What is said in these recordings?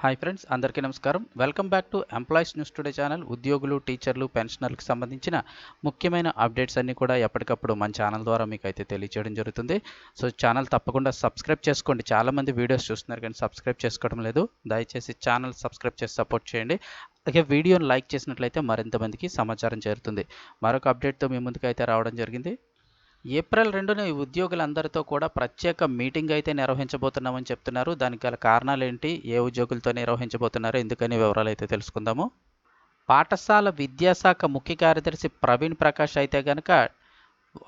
Hi friends అందరికీ నమస్కారం. Welcome back to employees news today channel ఉద్యోగులు టీచర్లు పెన్షనర్లకు సంబంధించిన ముఖ్యమైన అప్డేట్స్ అన్నీ కూడా ఎప్పటికప్పుడు మన ఛానల్ ద్వారా మీకు అయితే తెలియజేయడం జరుగుతుంది. సో ఛానల్ తప్పకుండా సబ్స్క్రైబ్ చేసుకోండి. చాలామంది వీడియోస్ చూస్తున్నారు కానీ సబ్స్క్రైబ్ చేసుకోవడం లేదు. దయచేసి ఛానల్ సబ్స్క్రైబ్ చేసి సపోర్ట్ చేయండి. అలాగే వీడియోని లైక్ చేసినట్లయితే మరింత మందికి సమాచారం చేరుతుంది. మరొక అప్డేట్తో మీ ముందుకైతే రావడం జరిగింది. ఏప్రిల్ రెండున ఈ ఉద్యోగులందరితో కూడా ప్రత్యేక మీటింగ్ అయితే నిర్వహించబోతున్నామని చెప్తున్నారు. దానికి గల కారణాలు ఏంటి ఏ ఉద్యోగులతో నిర్వహించబోతున్నారు? ఎందుకని వివరాలు అయితే తెలుసుకుందాము. పాఠశాల విద్యాశాఖ ముఖ్య కార్యదర్శి ప్రవీణ్ ప్రకాష్ అయితే కనుక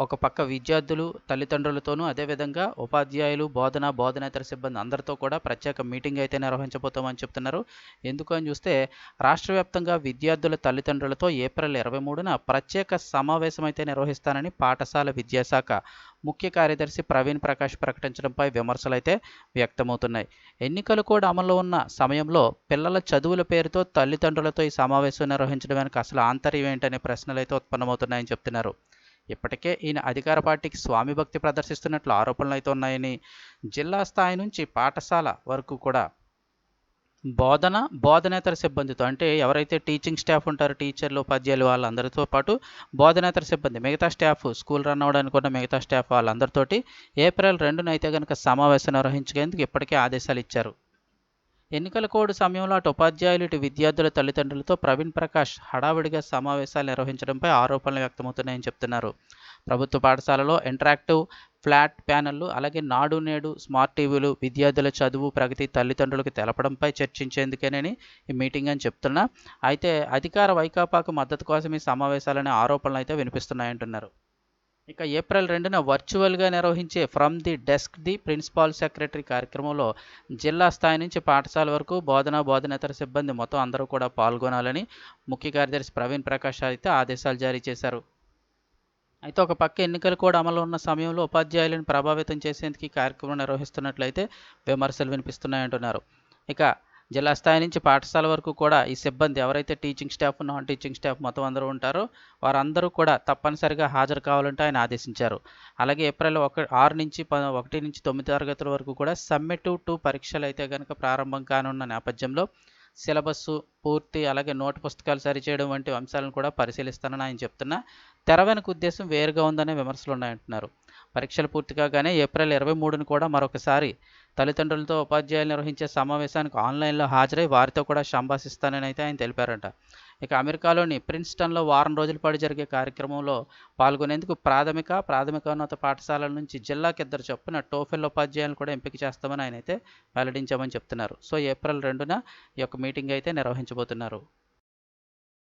ఒక పక్క విద్యార్థులు తల్లిదండ్రులతోనూ అదేవిధంగా ఉపాధ్యాయులు బోధన బోధనేతర సిబ్బంది అందరితో కూడా ప్రత్యేక మీటింగ్ అయితే నిర్వహించబోతామని చెప్తున్నారు. ఎందుకు అని చూస్తే రాష్ట్ర వ్యాప్తంగా విద్యార్థుల తల్లిదండ్రులతో ఏప్రిల్ ఇరవై మూడున ప్రత్యేక సమావేశం అయితే నిర్వహిస్తానని పాఠశాల విద్యాశాఖ ముఖ్య కార్యదర్శి ప్రవీణ్ ప్రకాష్ ప్రకటించడంపై విమర్శలు అయితే వ్యక్తమవుతున్నాయి. ఎన్నికలు కూడా అమల్లో ఉన్న సమయంలో పిల్లల చదువుల పేరుతో తల్లిదండ్రులతో ఈ సమావేశం నిర్వహించడం వెనుక అసలు ఆంతర్యం ఏంటనే ప్రశ్నలు అయితే ఉత్పన్నమవుతున్నాయని చెప్తున్నారు. ఇప్పటికే ఈయన అధికార పార్టీకి స్వామి భక్తి ప్రదర్శిస్తున్నట్లు ఆరోపణలు అయితే ఉన్నాయని జిల్లా స్థాయి నుంచి పాఠశాల వరకు కూడా బోధన బోధనేతర సిబ్బందితో అంటే ఎవరైతే టీచింగ్ స్టాఫ్ ఉంటారో టీచర్లు ఉపాధ్యాయులు వాళ్ళందరితో పాటు బోధనేతర సిబ్బంది మిగతా స్టాఫ్ స్కూల్ రన్ అవ్వడానికి ఉన్న మిగతా స్టాఫ్ వాళ్ళందరితోటి ఏప్రిల్ రెండున అయితే కనుక సమావేశం నిర్వహించేందుకు ఇప్పటికే ఆదేశాలు ఇచ్చారు. ఎన్నికల కోడ్ సమయంలో అటు ఉపాధ్యాయులు ఇటు విద్యార్థుల తల్లిదండ్రులతో ప్రవీణ్ ప్రకాష్ హడావిడిగా సమావేశాలు నిర్వహించడంపై ఆరోపణలు వ్యక్తమవుతున్నాయని చెప్తున్నారు. ప్రభుత్వ పాఠశాలలో ఇంటరాక్టివ్ ఫ్లాట్ ప్యానెళ్ళు అలాగే నాడు నేడు స్మార్ట్ టీవీలు విద్యార్థుల చదువు ప్రగతి తల్లిదండ్రులకు తెలపడంపై చర్చించేందుకేనని ఈ మీటింగ్ అని చెప్తున్నా. అయితే అధికార వైకాపాకు మద్దతు కోసం ఈ సమావేశాలనే ఆరోపణలు అయితే వినిపిస్తున్నాయంటున్నారు. ఇక ఏప్రిల్ రెండున వర్చువల్గా నిర్వహించే from the desk the principal secretary కార్యక్రమంలో జిల్లా స్థాయి నుంచి పాఠశాల వరకు బోధన బోధనేతర సిబ్బంది మొత్తం అందరూ కూడా పాల్గొనాలని ముఖ్య కార్యదర్శి ప్రవీణ్ ప్రకాష్ అయితే ఆదేశాలు జారీ చేశారు. అయితే ఒక పక్క ఎన్నికలు కూడా అమలు ఉన్న సమయంలో ఉపాధ్యాయులను ప్రభావితం చేసేందుకు ఈ కార్యక్రమం నిర్వహిస్తున్నట్లయితే విమర్శలు వినిపిస్తున్నాయంటున్నారు. ఇక జిల్లా స్థాయి నుంచి పాఠశాల వరకు కూడా ఈ సిబ్బంది ఎవరైతే teaching staff non teaching staff మొత్తం అందరూ ఉంటారో వారందరూ కూడా తప్పనిసరిగా హాజరు కావాలంటే ఆయన ఆదేశించారు. అలాగే ఏప్రిల్ ఒక ఆరు నుంచి ఒకటి నుంచి తొమ్మిది తరగతుల వరకు కూడా సమ్మెటివ్ టూ పరీక్షలు అయితే కనుక ప్రారంభం కానున్న నేపథ్యంలో సిలబస్సు పూర్తి అలాగే నోట్ పుస్తకాలు సరిచేయడం వంటి అంశాలను కూడా పరిశీలిస్తానని ఆయన చెప్తున్నా. తెర వెనుక ఉద్దేశం వేరుగా ఉందనే విమర్శలు ఉన్నాయంటున్నారు. పరీక్షలు పూర్తి కాగానే ఏప్రిల్ ఇరవై మూడును కూడా మరొకసారి తల్లిదండ్రులతో ఉపాధ్యాయులు నిర్వహించే సమావేశానికి ఆన్లైన్లో హాజరై వారితో కూడా సంభాషిస్తానని అయితే ఆయన తెలిపారంట. ఇక అమెరికాలోని ప్రిన్స్టన్లో వారం రోజుల పాటు జరిగే కార్యక్రమంలో పాల్గొనేందుకు ప్రాథమిక ప్రాథమికోన్నత పాఠశాలల నుంచి జిల్లాకి ఇద్దరు చొప్పున టోఫెల్ ఉపాధ్యాయులను కూడా ఎంపిక చేస్తామని ఆయన అయితే వెల్లడించామని చెప్తున్నారు. సో ఏప్రిల్ రెండున ఈ యొక్క మీటింగ్ అయితే నిర్వహించబోతున్నారు.